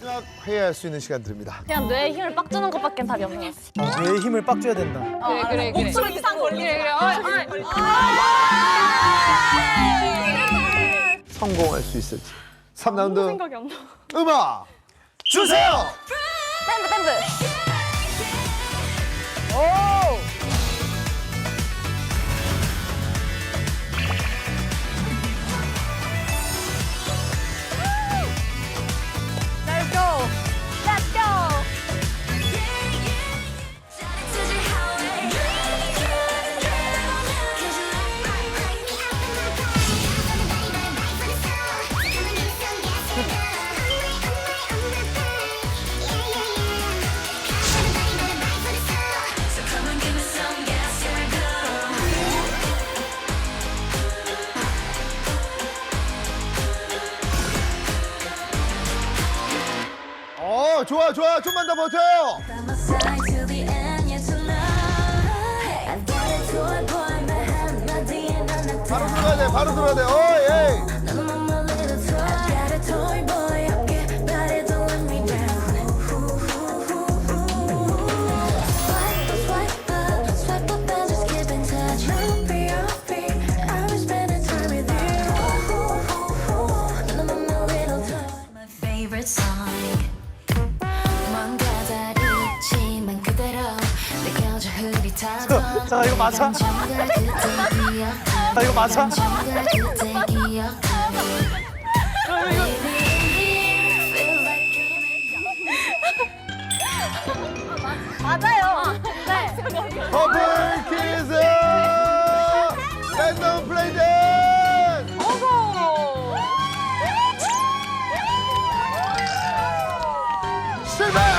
마지막 회의할 수 있는 시간 드립니다. 그냥 뇌에 힘을 빡 주는 것밖엔 답이 없는 것 같아. 뇌에 힘을 빡 줘야 된다. 그래 그래 그래. 5초 이상 걸리지 그래, 그래. 어이. 성공할 수 있을지. 3라운드 생각이 안 나. 음악 주세요. 어 좋아 좋아 좀만 더 버텨요. 바로 들어가야 돼 바로 들어가야 돼. 어 예. favorite song 자, 이거 맞아? 아 이거 맞아? 맞아요. 네. 퍼플 키즈 랜덤 플레이 댄스. 어서. 실패.